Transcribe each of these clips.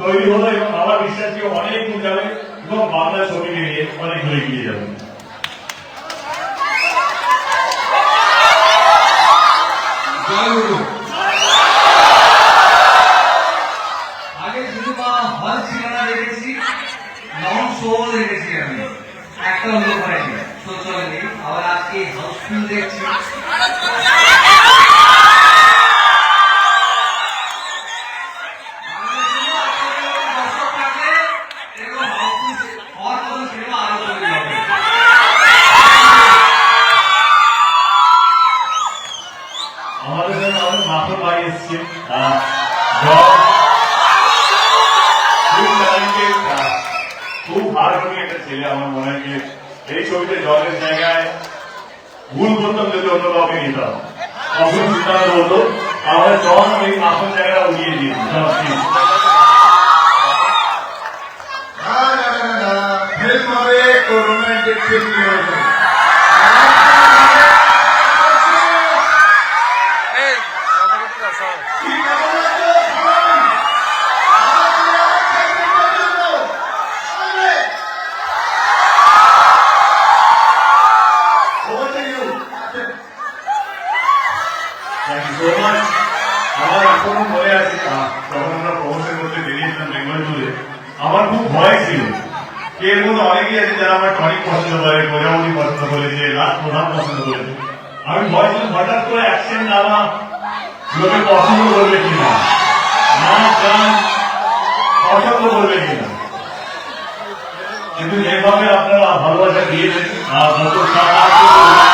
তৈরি হলো এবং আমার বিশ্বাস অনেক দূর যাবে এবং বাংলা ছবি নিয়ে অনেক দূরে এগিয়ে যাবে দেখেছি নন শো দেখেছি আমি। একটা অন্য করেনি শো চলেনি আবার আজকে হাউসফুল দেখছি। একটা ছেলে আমার মনে হয় যে এই ছবিতে জলের জায়গায় ভুল করতাম যদি অন্য কাউকে নিতাম তখন সিদ্ধান্ত হতো আমাদের জন ওই মাখন জায়গাটা উড়িয়ে না ফিল্ম হবে রোমান্টিক ফিল্ম হবে Over আমার এখনও মনে আছে যখন আমরা প্রমোশন করতে বেরিয়েছিলাম বেঙ্গল টুরে আমার খুব ভয় ছিল। এর মধ্যে অনেকেই আছে যারা আমার টনিক পছন্দ করে প্রজাপতি পছন্দ করেছে লাস্ট প্রধান পছন্দ করেছে আমি ভয় ছিলাম হঠাৎ করে অ্যাকশন নামা লোকে পছন্দ করবে কিনা? নাচ, গান, পছন্দ করবে কিনা? কিন্তু যেভাবে আপনারা ভালোবাসা দিয়েছেন আর গত সাত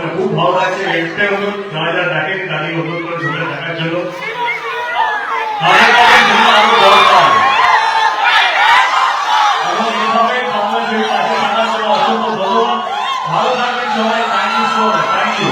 একটা অনুরোধ যারা যারা ডাকেন দাঁড়িয়ে অনুরোধ করে ছবিটা দেখার জন্য তাদের কাছে জন্য আরও দরকার এবং এইভাবে বাংলাদেশের পাশে থাকার জন্য অসংখ্য ধন্যবাদ ভালো থাকবেন সবাই thank you so much thank you